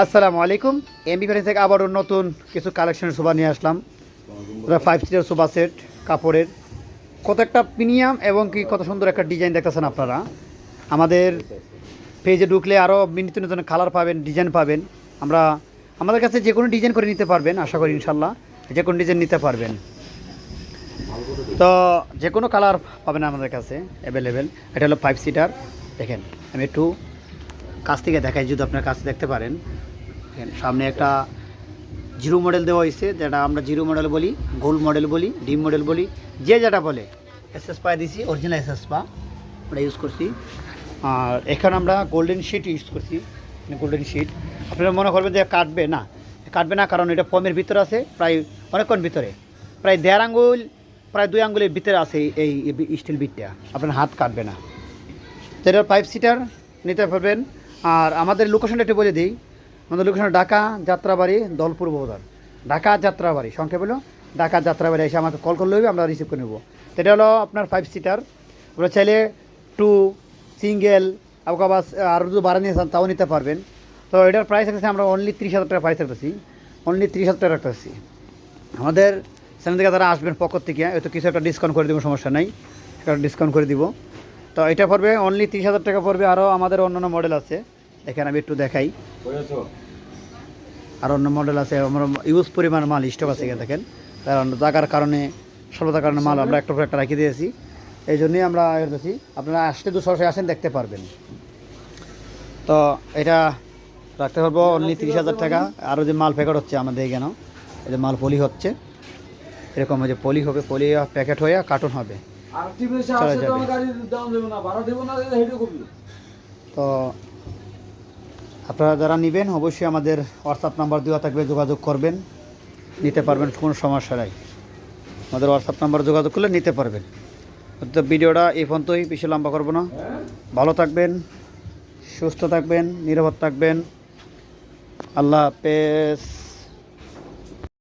আসসালামু আলাইকুম। এমবি ফ্যানি থেকে আবারও নতুন কিছু কালেকশনের সোফা নিয়ে আসলাম। ফাইভ সিটার সোফা সেট কাপড়ের। কত একটা প্রিমিয়াম এবং কি কত সুন্দর একটা ডিজাইন দেখতেছেন আপনারা। আমাদের পেজে ঢুকলে আরও নিত্য নতুন কালার পাবেন ডিজাইন পাবেন। আমরা আমাদের কাছে যে কোনো ডিজাইন করে নিতে পারবেন, আশা করি ইনশাল্লাহ। যে কোনো ডিজাইন নিতে পারবেন। তো যে কোনো কালার পাবেন আমাদের কাছে অ্যাভেলেবেল এটা হলো ফাইভ সিটার দেখেন, আমি একটু কাছ থেকে দেখাই যদি আপনার কাছে দেখতে পারেন। সামনে একটা জিরো মডেল দেওয়া হয়েছে, যেটা আমরা জিরো মডেল বলি, গোল মডেল বলি, ডিম মডেল বলি, যে যেটা বলে এস এস পা দিছি অরিজিনাল এস এস পা, আমরা ইউজ করছি। আর এখানে আমরা গোল্ডেন শিট ইউজ করছি গোল্ডেন শিট আপনারা মনে করবেন যে কাটবে না কাটবে না, কারণ এটা পমের ভিতরে আছে, প্রায় অনেকক্ষণ ভিতরে। প্রায় দেড় আঙ্গুল, প্রায় দুই আঙ্গুলের ভিতরে আছে এই স্টিল বিটটা আপনার হাত কাটবে না। এটা ফাইভ সিটার নিতে পারবেন। আর আমাদের লোকেশনটা একটু বলে দিই। আমাদের লোকেশন ঢাকা যাত্রাবাড়ি দলপুর বৌদার ঢাকা যাত্রাবাড়ি, সংক্ষেপ হলো ঢাকা যাত্রাবাড়ি এসে আমাকে কল করলে হবে, আমরা রিসিভ করে নেব। এটা হলো আপনার ফাইভ সিটার ওরা চাইলে টু সিঙ্গেল আবার আরও যদি বাড়া নিয়ে তাও নিতে পারবেন। তো এটার প্রাইস রাখতেছি আমরা অনলি তিরিশ হাজার টাকা প্রাইস রাখতেছি। অনলি তিরিশ হাজার টাকা রাখতেছি। আমাদের সেখান থেকে তারা আসবেন পক্ষ থেকে, হয়তো কিছু একটা ডিসকাউন্ট করে দেবো সমস্যা নাই। একটা ডিসকাউন্ট করে দিব। তো এটা পড়বে অনলি তিরিশ হাজার টাকা পড়বে আরও আমাদের অন্যান্য মডেল আছে। এখানে আমি একটু দেখাই। আর অন্য মডেল আছে আমরা ইউজ পরিমাণ মাল স্টক আছে এখানে দেখেন। কারণ জায়গার কারণে স্বল্পতার কারণে মাল আমরা একটা একটা রাখি দিয়েছি। এই জন্যই আমরা করছি আপনারা আসলে দু সরাসরি আসেন দেখতে পারবেন। তো এটা রাখতে পারব অনলি তিরিশ হাজার টাকা। আরও যে মাল প্যাকেট হচ্ছে আমাদের এখানে এই যে মাল পলি হচ্ছে। এরকম যে পলি হবে পলি প্যাকেট হয়ে কার্টুন হবে। চলে যাবে। তো আপনারা যারা নেবেন, অবশ্যই আমাদের হোয়াটসঅ্যাপ নাম্বার দেওয়া থাকবে, যোগাযোগ করবেন। নিতে পারবেন, কোনো সমস্যা নাই। আমাদের হোয়াটসঅ্যাপ নাম্বার যোগাযোগ করলে নিতে পারবেন। তো ভিডিওটা এই পর্যন্তই, বেশি লম্বা করব না। ভালো থাকবেন, সুস্থ থাকবেন, নিরাপদ থাকবেন। আল্লাহ হাফেজ।